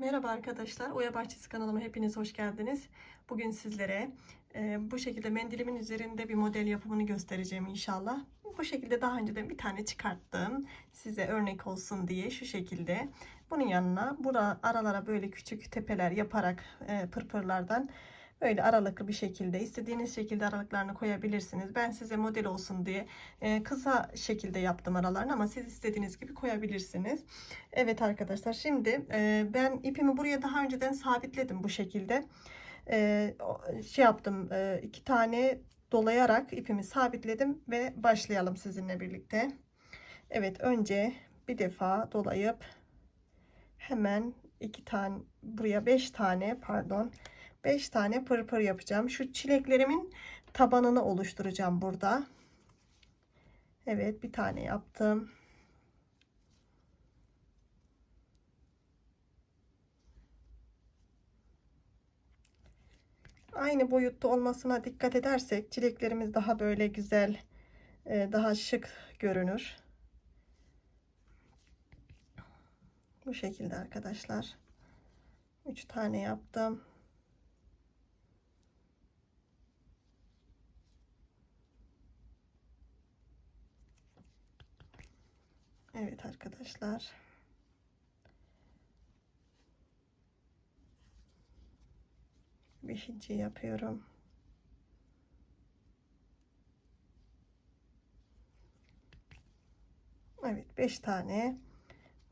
Merhaba arkadaşlar, Oya Bahçesi kanalıma hepiniz hoş geldiniz. Bugün sizlere e, bu şekilde mendilimin üzerinde bir model yapımını göstereceğim inşallah. Bu şekilde daha önceden bir tane çıkarttım. Size örnek olsun diye şu şekilde. Bunun yanına bura aralara böyle küçük tepeler yaparak e, pırpırlardan böyle aralıklı bir şekilde istediğiniz şekilde aralıklarını koyabilirsiniz. Ben size model olsun diye e, kısa şekilde yaptım aralarını ama siz istediğiniz gibi koyabilirsiniz. Evet arkadaşlar şimdi e, ben ipimi buraya daha önceden sabitledim bu şekilde. E, şey yaptım iki tane dolayarak ipimi sabitledim ve başlayalım sizinle birlikte. Evet önce bir defa dolayıp hemen iki tane buraya beş tane pardon beş tane pırpır yapacağım. Şu çileklerimin tabanını oluşturacağım burada. Evet bir tane yaptım. aynı boyutta olmasına dikkat edersek çileklerimiz daha böyle güzel, e, daha şık görünür. Bu şekilde arkadaşlar. 3 tane yaptım. Evet arkadaşlar. Beşinci yapıyorum. Evet 5 tane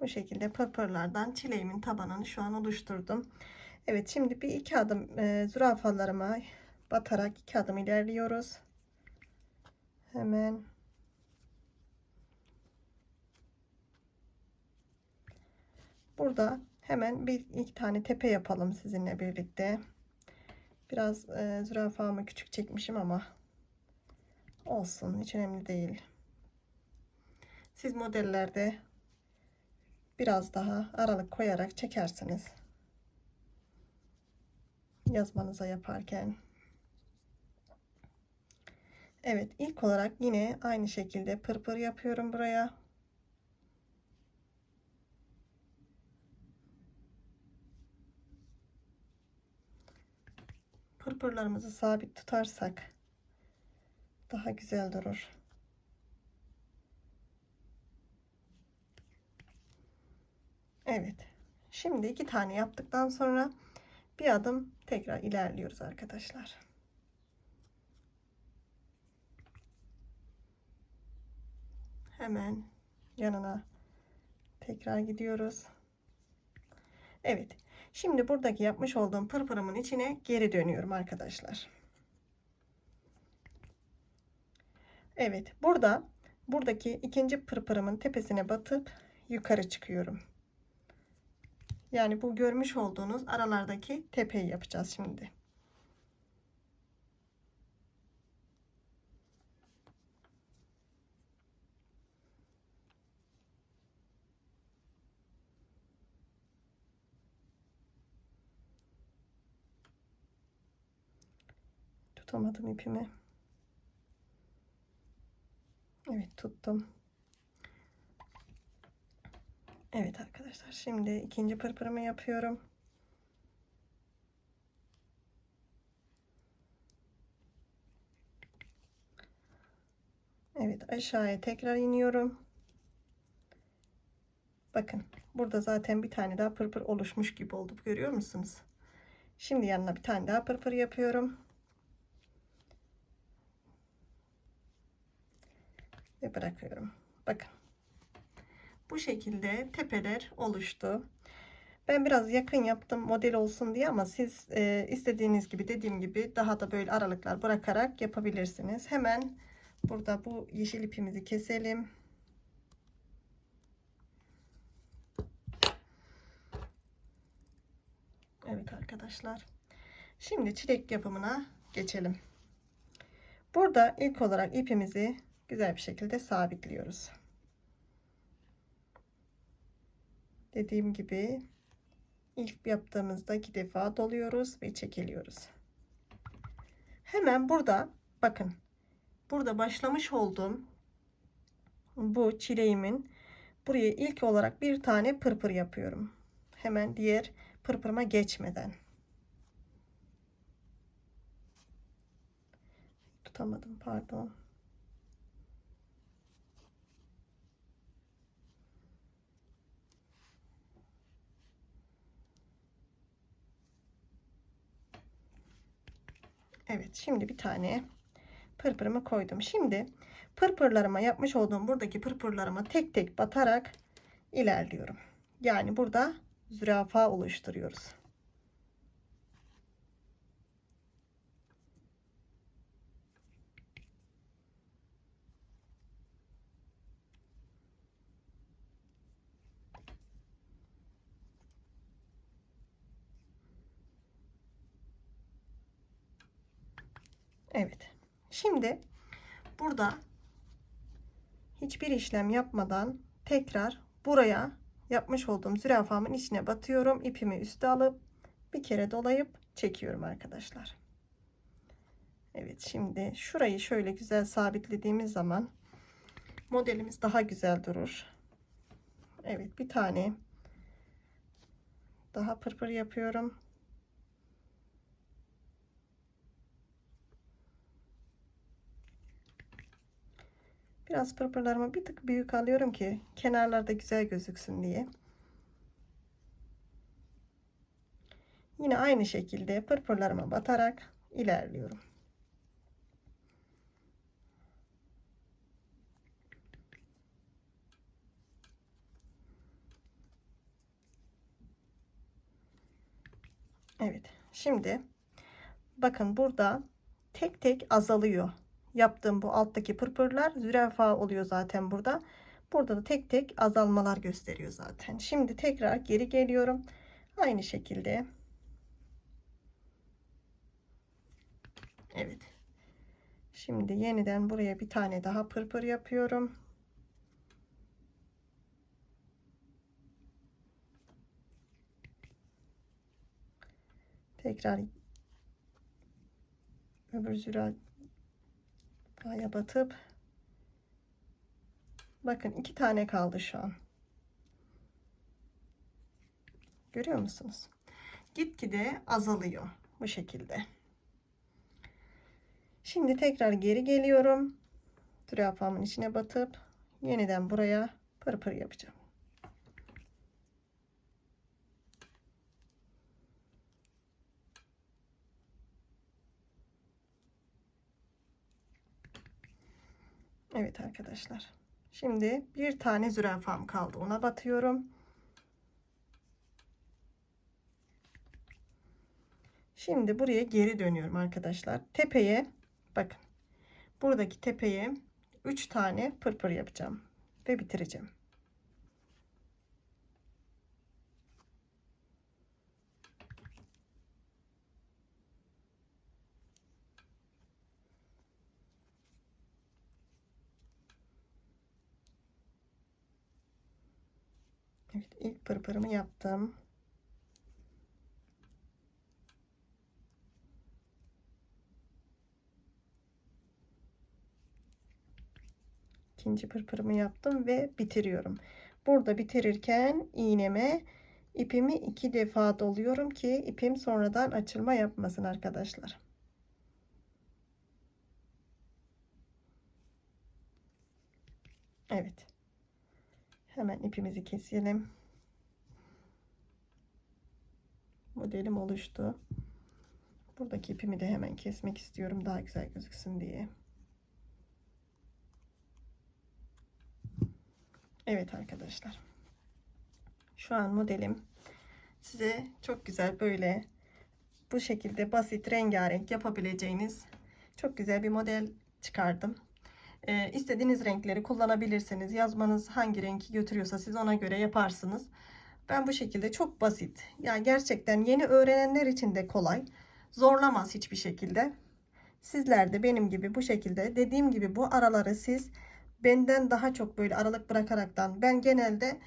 bu şekilde pırpırlardan çileğimin tabanını şu an oluşturdum. Evet şimdi bir iki adım e, zürafalarıma batarak iki adım ilerliyoruz. Hemen burada hemen bir iki tane tepe yapalım sizinle birlikte. Biraz e, zürafamı küçük çekmişim ama olsun hiç önemli değil. Siz modellerde biraz daha aralık koyarak çekersiniz. Yazmanıza yaparken. Evet ilk olarak yine aynı şekilde pırpır yapıyorum buraya. Pırpırlarımızı sabit tutarsak daha güzel durur. Evet. Şimdi iki tane yaptıktan sonra bir adım tekrar ilerliyoruz arkadaşlar. Hemen yanına tekrar gidiyoruz. Evet. Şimdi buradaki yapmış olduğum pırpırımın içine geri dönüyorum arkadaşlar. Evet. Burada buradaki ikinci pırpırımın tepesine batıp yukarı çıkıyorum. Yani bu görmüş olduğunuz aralardaki tepeyi yapacağız şimdi. Tutamadım ipimi. Evet tuttum. Evet arkadaşlar şimdi ikinci pırpırımı yapıyorum. Evet aşağıya tekrar iniyorum. Bakın burada zaten bir tane daha pırpır oluşmuş gibi oldu. Görüyor musunuz? Şimdi yanına bir tane daha pırpır yapıyorum. Ve bırakıyorum. Bakın. Bu şekilde tepeler oluştu. Ben biraz yakın yaptım model olsun diye ama siz e, istediğiniz gibi dediğim gibi daha da böyle aralıklar bırakarak yapabilirsiniz. Hemen burada bu yeşil ipimizi keselim. Evet arkadaşlar. Şimdi çilek yapımına geçelim. Burada ilk olarak ipimizi güzel bir şekilde sabitliyoruz. Dediğim gibi ilk yaptığımızda iki defa doluyoruz ve çekiliyoruz. Hemen burada bakın burada başlamış olduğum bu çileğimin buraya ilk olarak bir tane pırpır yapıyorum. Hemen diğer pırpırıma geçmeden. Tutamadım pardon. Evet şimdi bir tane pırpırımı koydum. Şimdi pırpırlarıma yapmış olduğum buradaki pırpırlarıma tek tek batarak ilerliyorum. Yani burada zürafa oluşturuyoruz. Evet. Şimdi burada hiçbir işlem yapmadan tekrar buraya yapmış olduğum zürafamın içine batıyorum. İpimi üste alıp bir kere dolayıp çekiyorum arkadaşlar. Evet şimdi şurayı şöyle güzel sabitlediğimiz zaman modelimiz daha güzel durur. Evet bir tane daha pırpır yapıyorum. Biraz pırpırlarımı bir tık büyük alıyorum ki kenarlarda güzel gözüksün diye. Yine aynı şekilde pırpırlarıma batarak ilerliyorum. Evet. Şimdi bakın burada tek tek azalıyor yaptığım bu alttaki pırpırlar zürafa oluyor zaten burada. Burada da tek tek azalmalar gösteriyor zaten. Şimdi tekrar geri geliyorum. Aynı şekilde. Evet. Şimdi yeniden buraya bir tane daha pırpır yapıyorum. Tekrar öbür zürafa Aya batıp bakın iki tane kaldı şu an. Görüyor musunuz? Gitgide azalıyor bu şekilde. Şimdi tekrar geri geliyorum. Zürafamın içine batıp yeniden buraya pırpır yapacağım. Evet arkadaşlar. Şimdi bir tane zürafam kaldı. Ona batıyorum. Şimdi buraya geri dönüyorum arkadaşlar. Tepeye bakın. Buradaki tepeye 3 tane pırpır yapacağım ve bitireceğim. Evet ilk pırpırımı yaptım. İkinci pırpırımı yaptım ve bitiriyorum. Burada bitirirken iğneme ipimi iki defa doluyorum ki ipim sonradan açılma yapmasın arkadaşlar. Evet. Hemen ipimizi keselim. Modelim oluştu. Buradaki ipimi de hemen kesmek istiyorum daha güzel gözüksün diye. Evet arkadaşlar. Şu an modelim size çok güzel böyle bu şekilde basit rengarenk yapabileceğiniz çok güzel bir model çıkardım. E, istediğiniz renkleri kullanabilirsiniz. Yazmanız hangi renki götürüyorsa siz ona göre yaparsınız. Ben bu şekilde çok basit. Yani gerçekten yeni öğrenenler için de kolay. Zorlamaz hiçbir şekilde. Sizler de benim gibi bu şekilde dediğim gibi bu araları siz benden daha çok böyle aralık bırakaraktan ben genelde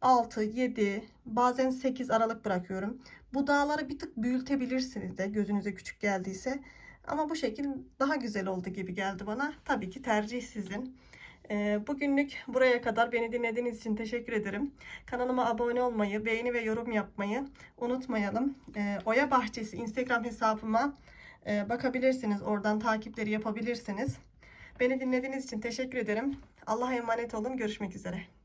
6, 7 bazen 8 aralık bırakıyorum. Bu dağları bir tık büyütebilirsiniz de gözünüze küçük geldiyse. Ama bu şekil daha güzel oldu gibi geldi bana. Tabii ki tercih sizin. Ee, bugünlük buraya kadar beni dinlediğiniz için teşekkür ederim. Kanalıma abone olmayı, beğeni ve yorum yapmayı unutmayalım. Ee, Oya Bahçesi Instagram hesabıma e, bakabilirsiniz. Oradan takipleri yapabilirsiniz. Beni dinlediğiniz için teşekkür ederim. Allah'a emanet olun. Görüşmek üzere.